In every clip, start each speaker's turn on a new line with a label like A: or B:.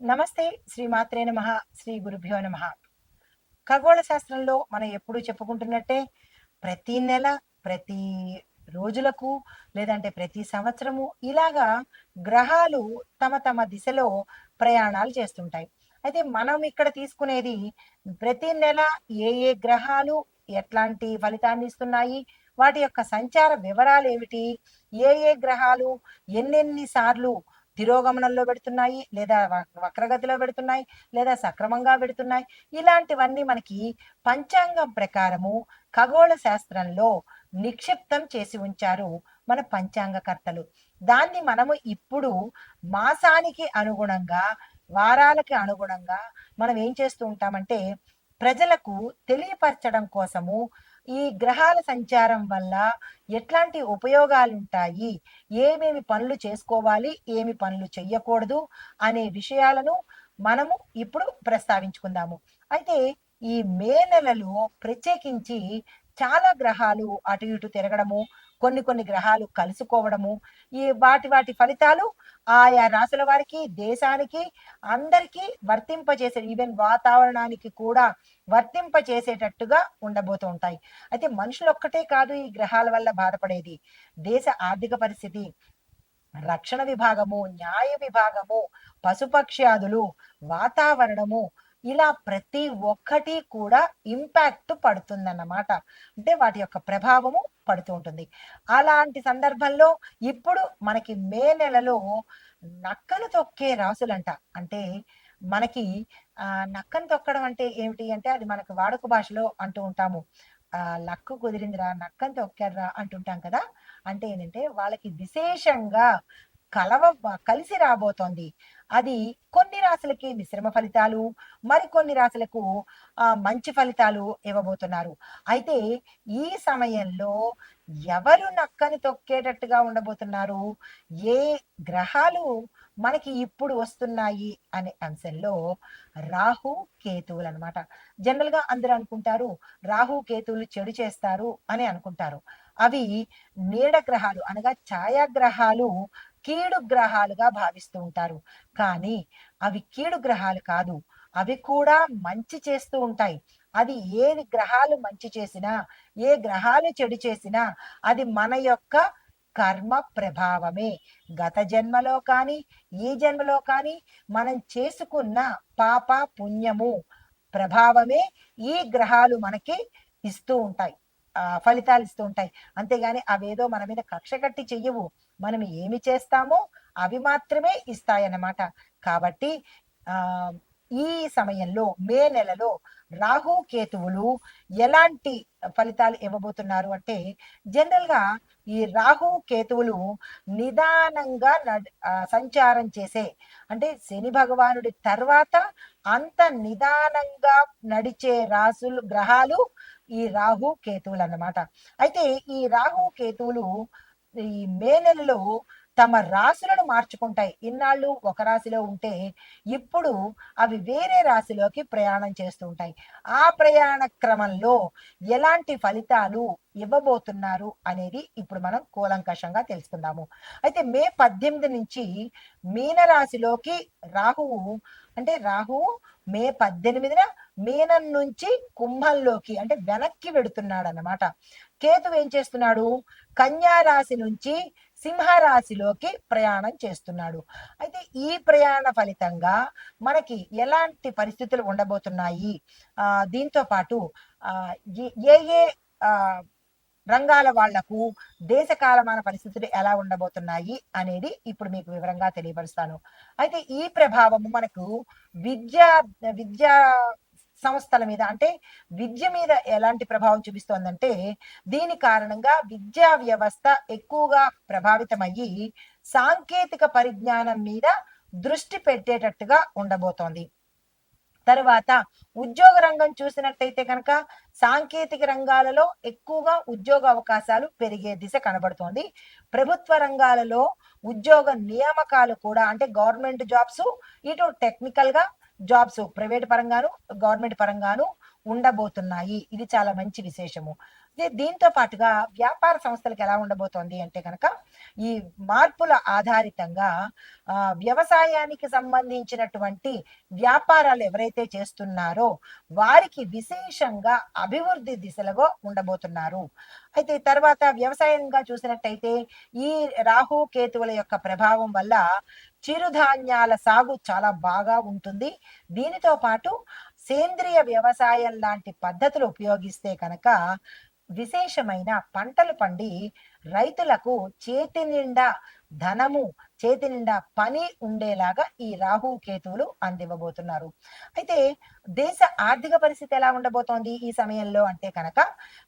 A: నమస్తే శ్రీ మాత్రే నమ శ్రీ గురుభ్యో నమ. ఖగోళ శాస్త్రంలో మనం ఎప్పుడు చెప్పుకుంటున్నట్టే ప్రతి నెల ప్రతి రోజులకు లేదంటే ప్రతి సంవత్సరము ఇలాగా గ్రహాలు తమ తమ దిశలో ప్రయాణాలు చేస్తుంటాయి. అయితే మనం ఇక్కడ తీసుకునేది ప్రతి నెల ఏ ఏ గ్రహాలు ఎట్లాంటి ఫలితాన్ని ఇస్తున్నాయి వాటి యొక్క సంచార వివరాలు ఏమిటి ఏ ఏ గ్రహాలు ఎన్నెన్ని సార్లు తిరోగమనంలో పెడుతున్నాయి లేదా వ- వక్రగతిలో పెడుతున్నాయి లేదా సక్రమంగా పెడుతున్నాయి. ఇలాంటివన్నీ మనకి పంచాంగం ప్రకారము ఖగోళ శాస్త్రంలో నిక్షిప్తం చేసి ఉంచారు మన పంచాంగకర్తలు. దాన్ని మనము ఇప్పుడు మాసానికి అనుగుణంగా వారాలకి అనుగుణంగా మనం ఏం చేస్తూ ఉంటామంటే ప్రజలకు తెలియపరచడం కోసము ఈ గ్రహాల సంచారం వల్ల ఎట్లాంటి ఉపయోగాలు ఉంటాయి ఏమేమి పనులు చేసుకోవాలి? ఏమి పనులు చెయ్యకూడదు? అనే విషయాలను మనము ఇప్పుడు ప్రస్తావించుకుందాము. అయితే ఈ మే నెలలో ప్రత్యేకించి చాలా గ్రహాలు అటు ఇటు తిరగడము కొన్ని కొన్ని గ్రహాలు కలుసుకోవడము ఈ వాటి వాటి ఫలితాలు ఆయా రాసుల వారికి దేశానికి అందరికీ వర్తింపజేసే ఈవెన్ వాతావరణానికి కూడా వర్తింపజేసేటట్టుగా ఉండబోతూ ఉంటాయి. అయితే మనుషులు ఒక్కటే కాదు ఈ గ్రహాల వల్ల బాధపడేది. దేశ ఆర్థిక పరిస్థితి రక్షణ విభాగము న్యాయ విభాగము పశుపక్ష్యాదులు వాతావరణము ఇలా ప్రతి ఒక్కటి కూడా ఇంపాక్ట్ పడుతుందన్నమాట. అంటే వాటి యొక్క ప్రభావము పడుతూ ఉంటుంది. అలాంటి సందర్భంలో ఇప్పుడు మనకి మే నెలలో నక్కలు తొక్కే రాసులంట. అంటే మనకి ఆ నక్కను తొక్కడం అంటే ఏమిటి అంటే అది మనకు వాడుక భాషలో అంటూ ఉంటాము. ఆ లక్కు కుదిరిందిరా నక్కను తొక్కారా అంటుంటాం కదా. అంటే ఏంటంటే వాళ్ళకి విశేషంగా కలవ కలిసి రాబోతోంది. అది కొన్ని రాశులకి మిశ్రమ ఫలితాలు మరికొన్ని రాశులకు మంచి ఫలితాలు ఇవ్వబోతున్నారు. అయితే ఈ సమయంలో ఎవరు నక్కని తొక్కేటట్టుగా ఉండబోతున్నారు? ఏ గ్రహాలు మనకి ఇప్పుడు వస్తున్నాయి? అనే అంశంలో రాహు కేతువులు అనమాట జనరల్గా అందరూ అనుకుంటారు రాహు కేతువులు చెడు చేస్తారు అని అనుకుంటారు. అవి నీడ గ్రహాలు అనగా ఛాయాగ్రహాలు కీడు గ్రహాలుగా భావిస్తూ ఉంటారు. కానీ అవి కీడు గ్రహాలు కాదు. అవి కూడా మంచి చేస్తూ ఉంటాయి. అది ఏ గ్రహాలు మంచి చేసినా ఏ గ్రహాలు చెడు చేసినా అది మన యొక్క కర్మ ప్రభావమే. గత జన్మలో కానీ ఈ జన్మలో కానీ మనం చేసుకున్న పాప పుణ్యము ప్రభావమే ఈ గ్రహాలు మనకి ఇస్తూ ఉంటాయి. ఫలితాలు ఇస్తూ ఉంటాయి. అంతేగాని అవేదో మన మీద కక్ష కట్టి చెయ్యవు. మనం ఏమి చేస్తామో అవి మాత్రమే ఇస్తాయన్నమాట. కాబట్టి ఆ ఈ సమయంలో మే నెలలో రాహు కేతువులు ఎలాంటి ఫలితాలు ఇవ్వబోతున్నారు అంటే జనరల్గా ఈ రాహు కేతువులు నిదానంగా నడ్- సంచారం చేసే అంటే శని భగవానుడి తర్వాత అంత నిదానంగా నడిచే రాసులు గ్రహాలు ఈ రాహు కేతువులు అన్నమాట. అయితే ఈ రాహు కేతువులు ఈ మే నెలలో తమ రాశులను మార్చుకుంటాయి. ఇన్నాళ్ళు ఒక రాశిలో ఉంటే ఇప్పుడు అవి వేరే రాశిలోకి ప్రయాణం చేస్తూ ఉంటాయి. ఆ ప్రయాణ క్రమంలో ఎలాంటి ఫలితాలు ఇవ్వబోతున్నారు అనేది ఇప్పుడు మనం కూలంకషంగా తెలుసుకుందాము. అయితే మే పద్దెనిమిది నుంచి మీన రాశిలోకి రాహువు అంటే రాహువు మే పద్దెనిమిదిన మీనం నుంచి కుంభంలోకి అంటే వెనక్కి వెడుతున్నాడు అన్నమాట కేతు ఏం చేస్తున్నాడు? కన్యా రాశి నుంచి సింహరాశిలోకి ప్రయాణం చేస్తున్నాడు. అయితే ఈ ప్రయాణ ఫలితంగా మనకి ఎలాంటి పరిస్థితులు ఉండబోతున్నాయి? ఆ దీంతో పాటు ఆ ఏ- ఏ రంగాల వాళ్ళకు దేశకాలమాన పరిస్థితులు ఎలా ఉండబోతున్నాయి అనేది ఇప్పుడు మీకు వివరంగా తెలియపరుస్తాను. అయితే ఈ ప్రభావము మనకు విద్యా విద్యా సంస్థల మీద అంటే విద్య మీద ఎలాంటి ప్రభావం చూపిస్తోందంటే దీని కారణంగా విద్యా వ్యవస్థ ఎక్కువగా ప్రభావితమయ్యి సాంకేతిక పరిజ్ఞానం మీద దృష్టి పెట్టేటట్టుగా ఉండబోతోంది. తర్వాత ఉద్యోగ రంగం చూసినట్టయితే కనుక సాంకేతిక రంగాలలో ఎక్కువగా ఉద్యోగ అవకాశాలు పెరిగే దిశ కనబడుతోంది. ప్రభుత్వ రంగాలలో ఉద్యోగ నియామకాలు కూడా అంటే గవర్నమెంట్ జాబ్స్ ఇటు టెక్నికల్గా జాబ్స్ ప్రైవేట్ పరంగాను గవర్నమెంట్ పరంగాను ఉండబోతున్నాయి. ఇది చాలా మంచి విశేషము. దీంతో పాటుగా వ్యాపార సంస్థలకు ఎలా ఉండబోతోంది అంటే కనుక ఈ మార్పుల ఆధారితంగా ఆ, వ్యవసాయానికి సంబంధించినటువంటి వ్యాపారాలు ఎవరైతే చేస్తున్నారో వారికి విశేషంగా అభివృద్ధి దిశలో ఉండబోతున్నారు. అయితే తర్వాత వ్యవసాయంగా చూసినట్టయితే ఈ రాహు కేతువుల యొక్క ప్రభావం వల్ల చిరుధాన్యాల సాగు చాలా బాగా ఉంటుంది. దీనితో పాటు సేంద్రియ వ్యవసాయం లాంటి పద్ధతులు ఉపయోగిస్తే కనుక విశేషమైన పంటలు పండి రైతులకు చేతి నిండా ధనము చేతి నిండా పని ఉండేలాగా ఈ రాహు కేతువులు అందివ్వబోతున్నారు. అయితే దేశ ఆర్థిక పరిస్థితి ఎలా ఉండబోతోంది ఈ సమయంలో అంటే కనుక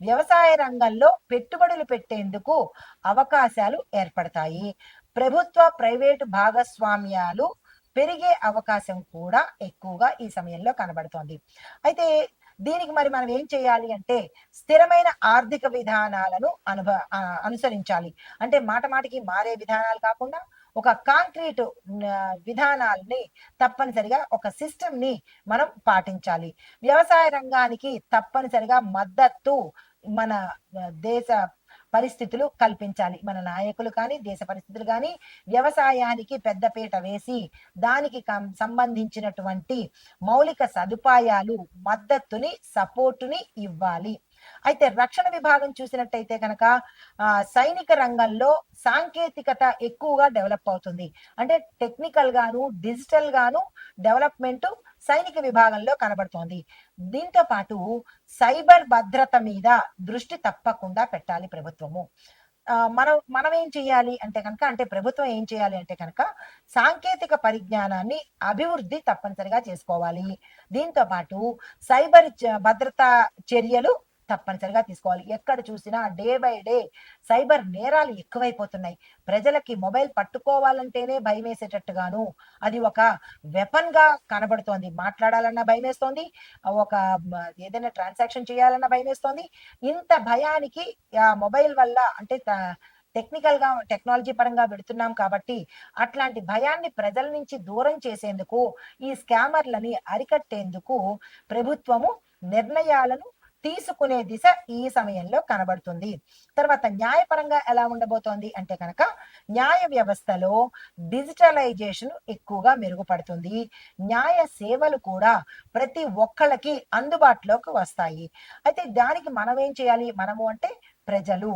A: వ్యవసాయ రంగంలో పెట్టుబడులు పెట్టేందుకు అవకాశాలు ఏర్పడతాయి. ప్రభుత్వ ప్రైవేటు భాగస్వామ్యాలు పెరిగే అవకాశం కూడా ఎక్కువగా ఈ సమయంలో కనబడుతోంది. అయితే దీనికి మరి మనం ఏం చేయాలి అంటే స్థిరమైన ఆర్థిక విధానాలను అనుభ అనుసరించాలి. అంటే మాట మాటికి మారే విధానాలు కాకుండా ఒక కాంక్రీట్ విధానాల్ని తప్పనిసరిగా ఒక సిస్టమ్ని మనం పాటించాలి. వ్యవసాయ రంగానికి తప్పనిసరిగా మద్దతు మన దేశ పరిస్థితులు కల్పించాలి. మన నాయకులు కానీ దేశ పరిస్థితులు కానీ వ్యవసాయానికి పెద్దపీట వేసి దానికి కం- సంబంధించినటువంటి మౌలిక సదుపాయాలు మద్దతుని సపోర్టుని ఇవ్వాలి. అయితే రక్షణ విభాగం చూసినట్టయితే కనుక ఆ, సైనిక రంగంలో సాంకేతికత ఎక్కువగా డెవలప్ అవుతుంది. అంటే టెక్నికల్ గాను డిజిటల్ గాను డెవలప్మెంట్ సైనిక విభాగంలో కనబడుతోంది. దీంతో పాటు సైబర్ భద్రత మీద దృష్టి తప్పకుండా పెట్టాలి ప్రభుత్వము. మనం మనం ఏం చేయాలి అంటే కనుక అంటే ప్రభుత్వం ఏం చేయాలి అంటే కనుక సాంకేతిక పరిజ్ఞానాన్ని అభివృద్ధి తప్పనిసరిగా చేసుకోవాలి. దీంతో పాటు సైబర్ భద్రతా చర్యలు తప్పనిసరిగా తీసుకోవాలి. ఎక్కడ చూసినా డే బై డే సైబర్ నేరాలు ఎక్కువైపోతున్నాయి. ప్రజలకి మొబైల్ పట్టుకోవాలంటేనే భయం వేసేటట్టుగాను అది ఒక వెపన్గా కనబడుతోంది. మాట్లాడాలన్నా భయం వేస్తోంది ఒక ఏదైనా ట్రాన్సాక్షన్ చేయాలన్నా భయం వేస్తోంది ఇంత భయానికి ఆ మొబైల్ వల్ల అంటే టెక్నికల్గా టెక్నాలజీ పరంగా పెడుతున్నాం కాబట్టి అట్లాంటి భయాన్ని ప్రజల నుంచి దూరం చేసేందుకు ఈ స్కామర్లని అరికట్టేందుకు ప్రభుత్వము నిర్ణయాలను తీసుకునే దిశ ఈ సమయంలో కనబడుతుంది. తర్వాత న్యాయపరంగా ఎలా ఉండబోతోంది అంటే కనుక న్యాయ వ్యవస్థలో డిజిటలైజేషన్ ఎక్కువగా మెరుగుపడుతుంది. న్యాయ సేవలు కూడా ప్రతి ఒక్కళ్ళకి అందుబాటులోకి వస్తాయి. అయితే దానికి మనం ఏం చేయాలి? మనము అంటే ప్రజలు.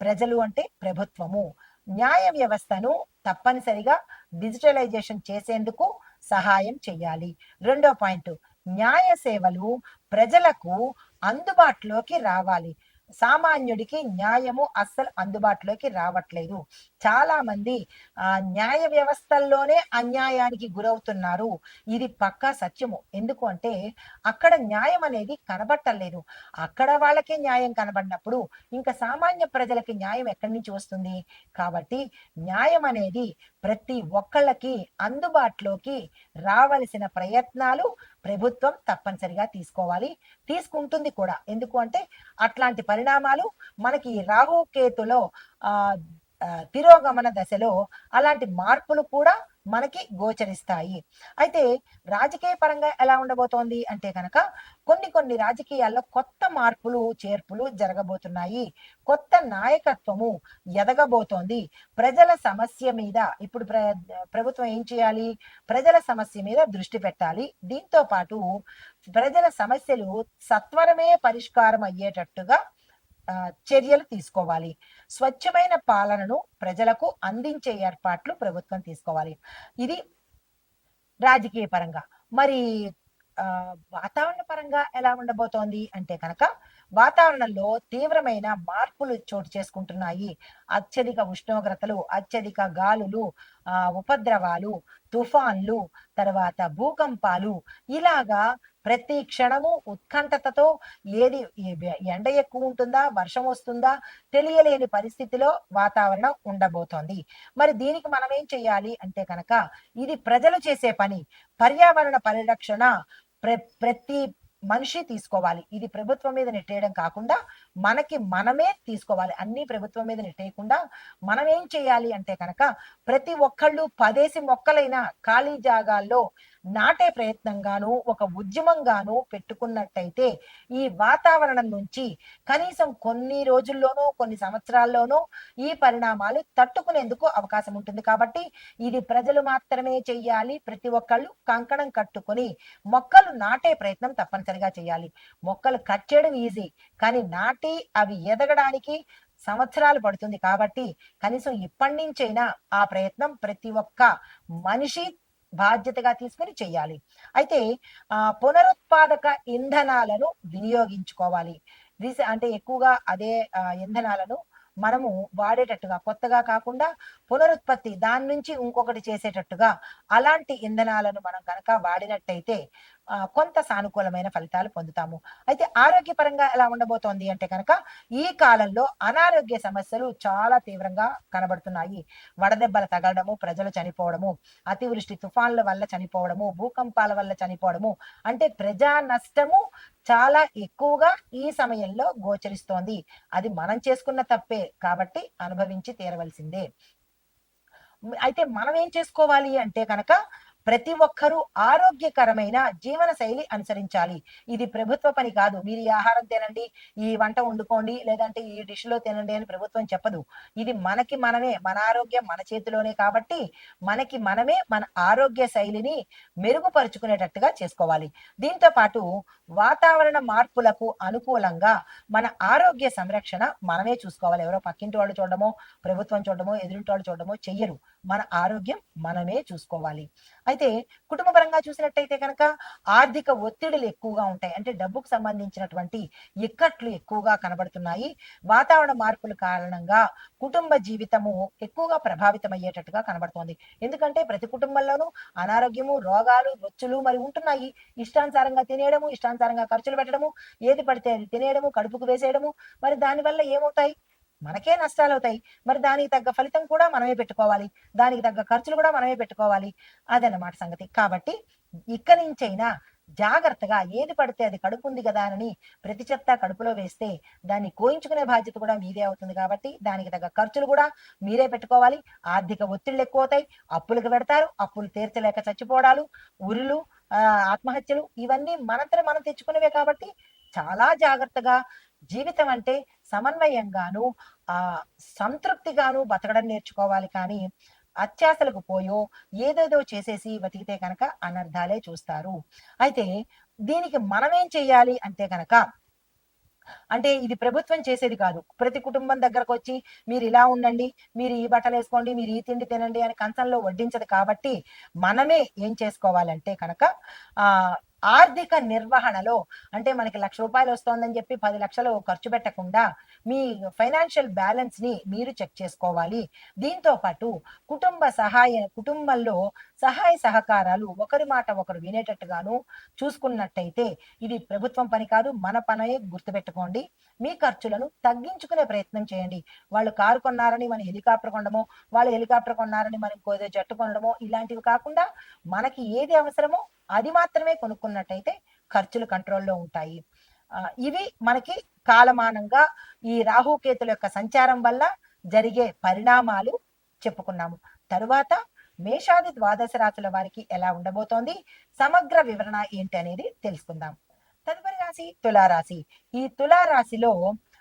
A: ప్రజలు అంటే ప్రభుత్వము. న్యాయ వ్యవస్థను తప్పనిసరిగా డిజిటలైజేషన్ చేసేందుకు సహాయం చేయాలి. రెండో పాయింట్. న్యాయ సేవలు ప్రజలకు అందుబాటులోకి రావాలి. సామాన్యుడికి న్యాయము అస్సలు అందుబాటులోకి రావట్లేదు. చాలా మంది ఆ న్యాయ వ్యవస్థల్లోనే అన్యాయానికి గురవుతున్నారు. ఇది పక్కా సత్యము. ఎందుకు అంటే అక్కడ న్యాయం అనేది కనబట్టలేదు. అక్కడ వాళ్ళకే న్యాయం కనబడినప్పుడు ఇంకా సామాన్య ప్రజలకి న్యాయం ఎక్కడి నుంచి వస్తుంది? కాబట్టి న్యాయం అనేది ప్రతి ఒక్కళ్ళకి అందుబాటులోకి రావలసిన ప్రయత్నాలు ప్రభుత్వం తప్పనిసరిగా తీసుకోవాలి. తీసుకుంటుంది కూడా. ఎందుకు అంటే అట్లాంటి పరిణామాలు మనకి రాహుకేతులో ఆ, తిరోగమన దశలో అలాంటి మార్పులు కూడా మనకి గోచరిస్తాయి. అయితే రాజకీయ పరంగా ఎలా ఉండబోతోంది అంటే కనుక కొన్ని కొన్ని రాజకీయాల్లో కొత్త మార్పులు చేర్పులు జరగబోతున్నాయి. కొత్త నాయకత్వము ఎదగబోతోంది. ప్రజల సమస్య మీద ఇప్పుడు ప్ర ప్రభుత్వం ఏం చేయాలి? ప్రజల సమస్య మీద దృష్టి పెట్టాలి. దీంతో పాటు ప్రజల సమస్యలు సత్వరమే పరిష్కారం అయ్యేటట్టుగా చర్యలు తీసుకోవాలి. స్వచ్ఛమైన పాలనను ప్రజలకు అందించే ఏర్పాట్లు ప్రభుత్వం తీసుకోవాలి. ఇది రాజకీయ పరంగా. మరి వాతావరణ పరంగా ఎలా ఉండబోతోంది అంటే కనుక వాతావరణంలో తీవ్రమైన మార్పులు చోటు చేసుకుంటున్నాయి. అత్యధిక ఉష్ణోగ్రతలు అత్యధిక గాలులు ఆ ఉపద్రవాలు తుఫాన్లు తర్వాత భూకంపాలు ఇలాగా ప్రతి క్షణము ఉత్కంఠతతో ఏది ఎండ ఎక్కువ ఉంటుందా వర్షం వస్తుందా తెలియలేని పరిస్థితిలో వాతావరణం ఉండబోతోంది. మరి దీనికి మనం ఏం చేయాలి అంటే కనుక ఇది ప్రజలు చేసే పని. పర్యావరణ పరిరక్షణ ప్ర ప్రతి మనిషి తీసుకోవాలి. ఇది ప్రభుత్వం మీద నెట్టేయడం కాకుండా మనకి మనమే తీసుకోవాలి. అన్ని ప్రభుత్వం మీద నెట్టేయకుండా మనం ఏం చేయాలి అంటే కనుక ప్రతి ఒక్కళ్ళు పదేసి మొక్కలైనా ఖాళీ జాగాల్లో నాటే ప్రయత్నంగాను ఒక ఉద్యమంగాను పెట్టుకున్నట్టయితే ఈ వాతావరణం నుంచి కనీసం కొన్ని రోజుల్లోనూ కొన్ని సంవత్సరాల్లోనూ ఈ పరిణామాలు తట్టుకునేందుకు అవకాశం ఉంటుంది. కాబట్టి ఇది ప్రజలు మాత్రమే చెయ్యాలి ప్రతి ఒక్కళ్ళు కంకణం కట్టుకొని మొక్కలు నాటే ప్రయత్నం తప్పనిసరిగా చేయాలి మొక్కలు కట్ చేయడం ఈజీ కానీ నాటి అవి ఎదగడానికి సంవత్సరాలు పడుతుంది. కాబట్టి కనీసం ఇప్పటి నుంచైనా ఆ ప్రయత్నం ప్రతి ఒక్క మనిషి బాధ్యతగా తీసుకుని చేయాలి అయితే ఆ పునరుత్పాదక ఇంధనాలను వినియోగించుకోవాలి. అంటే ఎక్కువగా అదే ఇంధనాలను మనము వాడేటట్టుగా కొత్తగా కాకుండా పునరుత్పత్తి దాని నుంచి ఇంకొకటి చేసేటట్టుగా అలాంటి ఇంధనాలను మనం కనుక వాడినట్టయితే కొంత సానుకూలమైన ఫలితాలు పొందుతాము. అయితే ఆరోగ్యపరంగా ఎలా ఉండబోతోంది అంటే కనుక ఈ కాలంలో అనారోగ్య సమస్యలు చాలా తీవ్రంగా కనబడుతున్నాయి. వడదెబ్బలు తగలడము ప్రజలు చనిపోవడము అతివృష్టి తుఫాన్ల వల్ల చనిపోవడము భూకంపాల వల్ల చనిపోవడము అంటే ప్రజా నష్టము చాలా ఎక్కువగా ఈ సమయంలో గోచరిస్తోంది. అది మనం చేసుకున్న తప్పే కాబట్టి అనుభవించి తీరవలసిందే. అయితే మనం ఏం చేసుకోవాలి అంటే కనుక ప్రతి ఒక్కరూ ఆరోగ్యకరమైన జీవన శైలి అనుసరించాలి. ఇది ప్రభుత్వ పని కాదు. మీరు ఈ ఆహారం తినండి ఈ వంట వండుకోండి లేదంటే ఈ డిష్లో తినండి అని ప్రభుత్వం చెప్పదు. ఇది మనకి మనమే మన ఆరోగ్యం మన చేతిలోనే కాబట్టి మనకి మనమే మన ఆరోగ్య శైలిని మెరుగుపరుచుకునేటట్టుగా చేసుకోవాలి. దీంతో పాటు వాతావరణ మార్పులకు అనుకూలంగా మన ఆరోగ్య సంరక్షణ మనమే చూసుకోవాలి. ఎవరో పక్కింటి వాళ్ళు చూడడమో ప్రభుత్వం చూడడమో ఎదురింటి వాళ్ళు చూడడమో చెయ్యరు. మన ఆరోగ్యం మనమే చూసుకోవాలి. అయితే కుటుంబ పరంగా చూసినట్టయితే కనుక ఆర్థిక ఒత్తిడులు ఎక్కువగా ఉంటాయి. అంటే డబ్బుకు సంబంధించినటువంటి ఇక్కట్లు ఎక్కువగా కనబడుతున్నాయి. వాతావరణ మార్పుల కారణంగా కుటుంబ జీవితము ఎక్కువగా ప్రభావితం అయ్యేటట్టుగా కనబడుతోంది. ఎందుకంటే ప్రతి కుటుంబంలోనూ అనారోగ్యము రోగాలు రొచ్చులు మరి ఉంటున్నాయి. ఇష్టానుసారంగా తినేయడము ఇష్టానుసారంగా ఖర్చులు పెట్టడము ఏది పడితే అది తినేయడము కడుపుకు వేసేయడము మరి దానివల్ల ఏమవుతాయి? మనకే నష్టాలు అవుతాయి మరి దానికి తగ్గ ఫలితం కూడా మనమే పెట్టుకోవాలి. దానికి తగ్గ ఖర్చులు కూడా మనమే పెట్టుకోవాలి అదన్నమాట సంగతి. కాబట్టి ఇక్కడి నుంచైనా జాగ్రత్తగా ఏది పడితే అది కడుపు ఉంది కదా అని ప్రతి చెత్త కడుపులో వేస్తే దాన్ని కోయించుకునే బాధ్యత కూడా మీదే అవుతుంది కాబట్టి దానికి తగ్గ ఖర్చులు కూడా మీరే పెట్టుకోవాలి. ఆర్థిక ఒత్తిళ్ళు ఎక్కువ అవుతాయి. అప్పులకు పెడతారు. అప్పులు తీర్చలేక చచ్చిపోవడాలు ఉరులు ఆత్మహత్యలు ఇవన్నీ మనంతట మనం తెచ్చుకునేవే కాబట్టి చాలా జాగ్రత్తగా జీవితం అంటే సమన్వయంగాను ఆ సంతృప్తిగాను బతకడం నేర్చుకోవాలి కానీ అత్యాశలకు పోయో ఏదేదో చేసేసి బతికితే కనుక అనర్థాలే చూస్తారు. అయితే దీనికి మనమేం చేయాలి అంటే కనుక అంటే ఇది ప్రభుత్వం చేసేది కాదు. ప్రతి కుటుంబం దగ్గరకు వచ్చి మీరు ఇలా ఉండండి మీరు ఈ బట్టలు వేసుకోండి మీరు ఈ తిండి తినండి అని కంచంలో వడ్డించదు కాబట్టి మనమే ఏం చేసుకోవాలంటే కనుక ఆ ఆర్థిక నిర్వహణలో అంటే మనకి లక్ష రూపాయలు వస్తోందని చెప్పి పది లక్షలు ఖర్చు పెట్టకుండా మీ ఫైనాన్షియల్ బ్యాలెన్స్ని మీరు చెక్ చేసుకోవాలి. దీంతో పాటు కుటుంబ సహాయ కుటుంబంలో సహాయ సహకారాలు ఒకరి మాట ఒకరు వినేటట్టుగాను చూసుకున్నట్టయితే ఇది ప్రభుత్వం పని కాదు మన పనే గుర్తుపెట్టుకోండి. మీ ఖర్చులను తగ్గించుకునే ప్రయత్నం చేయండి. వాళ్ళు కారు కొన్నారని మనం హెలికాప్టర్ కొనడమో వాళ్ళు హెలికాప్టర్ కొన్నారని మనం ఇంకో జట్టు కొనడమో ఇలాంటివి కాకుండా మనకి ఏది అవసరమో అది మాత్రమే కొనుక్కున్నట్టయితే ఖర్చులు కంట్రోల్లో ఉంటాయి. ఇవి మనకి కాలమానంగా ఈ రాహుకేతుల యొక్క సంచారం వల్ల జరిగే పరిణామాలు చెప్పుకున్నాము. తరువాత మేషాది ద్వాదశ రాశుల వారికి ఎలా ఉండబోతోంది? సమగ్ర వివరణ ఏంటి అనేది తెలుసుకుందాం. తదుపరి రాశి తులారాశి. ఈ తులారాశిలో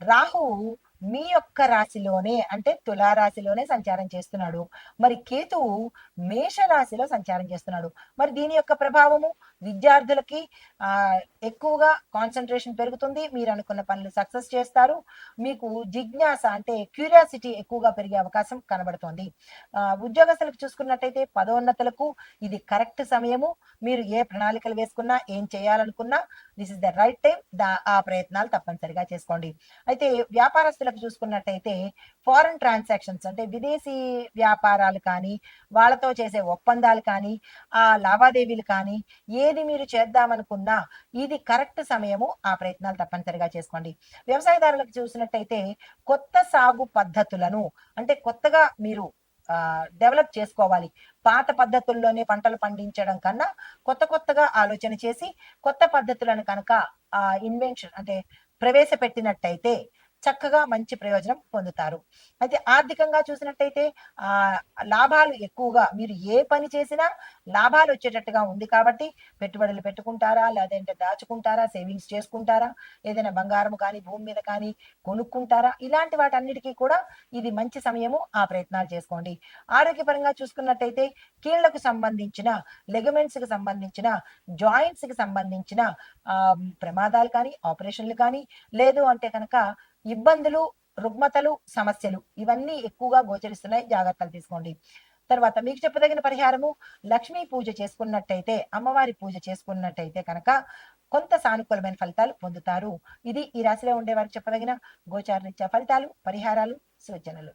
A: రాహువు మీ యొక్క రాశిలోనే అంటే తులారాశిలోనే సంచారం చేస్తున్నాడు. మరి కేతువు మేష రాశిలో సంచారం చేస్తున్నాడు. మరి దీని యొక్క ప్రభావము? విద్యార్థులకి ఆ ఎక్కువగా కాన్సన్ట్రేషన్ పెరుగుతుంది. మీరు అనుకున్న పనులు సక్సెస్ చేస్తారు. మీకు జిజ్ఞాస అంటే క్యూరియాసిటీ ఎక్కువగా పెరిగే అవకాశం కనబడుతోంది. ఆ, ఉద్యోగస్తులకు చూసుకున్నట్టయితే పదోన్నతులకు ఇది కరెక్ట్ సమయము. మీరు ఏ ప్రణాళికలు వేసుకున్నా ఏం చేయాలనుకున్నా this is the right time దా ఆ ప్రయత్నాలు తప్పనిసరిగా చేసుకోండి. అయితే వ్యాపారస్తులకు చూసుకున్నట్టయితే ఫారెన్ ట్రాన్సాక్షన్స్ అంటే విదేశీ వ్యాపారాలు కానీ వాళ్ళతో చేసే ఒప్పందాలు కానీ ఆ లావాదేవీలు కానీ ఏది మీరు చేద్దామనుకున్నా ఇది కరెక్ట్ సమయము ఆ ప్రయత్నాలు తప్పనిసరిగా చేసుకోండి. వ్యవసాయదారులకు చూసినట్టయితే కొత్త సాగు పద్ధతులను అంటే కొత్తగా మీరు డెవలప్ చేసుకోవాలి. పాత పద్ధతుల్లోనే పంటలు పండించడం కన్నా కొత్త కొత్తగా ఆలోచన చేసి కొత్త పద్ధతులను కనుక ఆ ఇన్వెన్షన్ అంటే ప్రవేశపెట్టినట్టయితే చక్కగా మంచి ప్రయోజనం పొందుతారు. అయితే ఆర్థికంగా చూసినట్టయితే ఆ లాభాలు ఎక్కువగా మీరు ఏ పని చేసినా లాభాలు వచ్చేటట్టుగా ఉంది కాబట్టి పెట్టుబడులు పెట్టుకుంటారా లేదంటే దాచుకుంటారా సేవింగ్స్ చేసుకుంటారా ఏదైనా బంగారం కానీ భూమి మీద కానీ కొనుక్కుంటారా ఇలాంటి వాటన్నిటికీ కూడా ఇది మంచి సమయము. ఆ ప్రయత్నాలు చేసుకోండి. ఆరోగ్యపరంగా చూసుకున్నట్టయితే కీళ్ళకు సంబంధించిన లెగమెంట్స్కి సంబంధించిన జాయింట్స్కి సంబంధించిన ఆ, ప్రమాదాలు కానీ ఆపరేషన్లు కానీ లేదు అంటే కనుక ఇబ్బందులు రుగ్మతలు సమస్యలు ఇవన్నీ ఎక్కువగా గోచరిస్తున్నాయి. జాగ్రత్తలు తీసుకోండి. తర్వాత మీకు చెప్పదగిన పరిహారము లక్ష్మీ పూజ చేసుకున్నట్టయితే అమ్మవారి పూజ చేసుకున్నట్టయితే కనుక కొంత సానుకూలమైన ఫలితాలు పొందుతారు. ఇది ఈ రాశిలో ఉండే వారికి చెప్పదగిన గోచార ఫలితాలు పరిహారాలు సూచనలు.